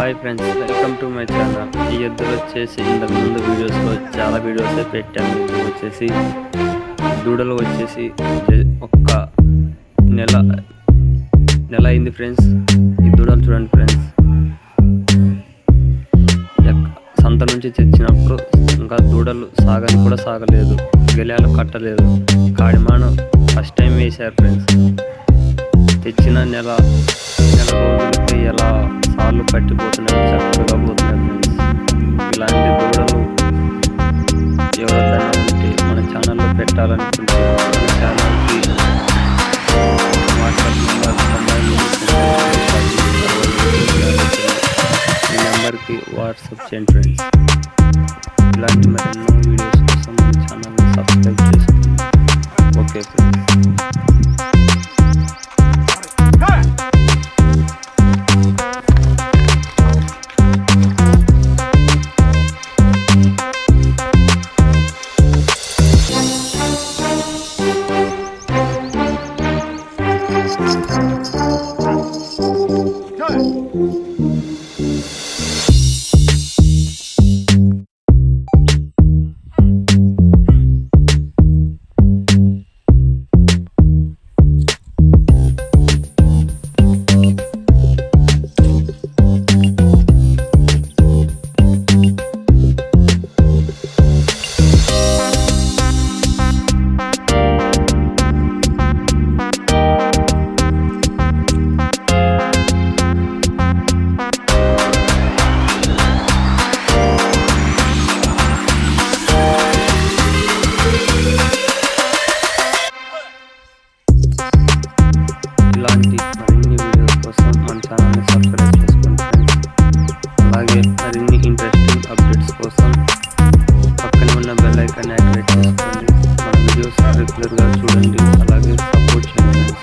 Hi friends welcome to my channel ఈ ఎద్దులు వచ్చేసి ఇంతకుముందు వీడియోస్లో చాలా వీడియోస్ పెట్టాను వచ్చేసి దూడలు వచ్చేసి ఒక్క నెల నెల అయింది ఫ్రెండ్స్ ఈ దూడలు చూడండి ఫ్రెండ్స్ సంత నుంచి తెచ్చినప్పుడు ఇంకా దూడలు సాగని కూడా సాగలేదు. గెలాలు కట్టలేదు. కాడిమాను ఫస్ట్ టైం వేశారు ఫ్రెండ్స్ తెచ్చిన నెల నెల రోజులకి పట్టిపోతున్నాయి చక్కగా పోతున్నాయి ఫ్రెండ్స్ ఇలాంటి దూడలు ఎవరికైనా ఉంటే మన ఛానల్లో పెట్టాలనుకుంటే మన ఛానల్కి వాట్సాప్ ఈ నెంబర్కి వాట్సాప్ చేయండి ఫ్రెండ్స్ ఇలాంటి మరెన్నో ఇలాంటి మరిన్ని ఇంట్రెస్టింగ్ అప్డేట్స్ కోసం పక్కన ఉన్న బెల్ ఐకాన్ యాక్టివేట్ చేసుకోండి. మన వీడియోస్ రెగ్యులర్గా చూడండి. అలాగే సపోర్ట్ చేయండి.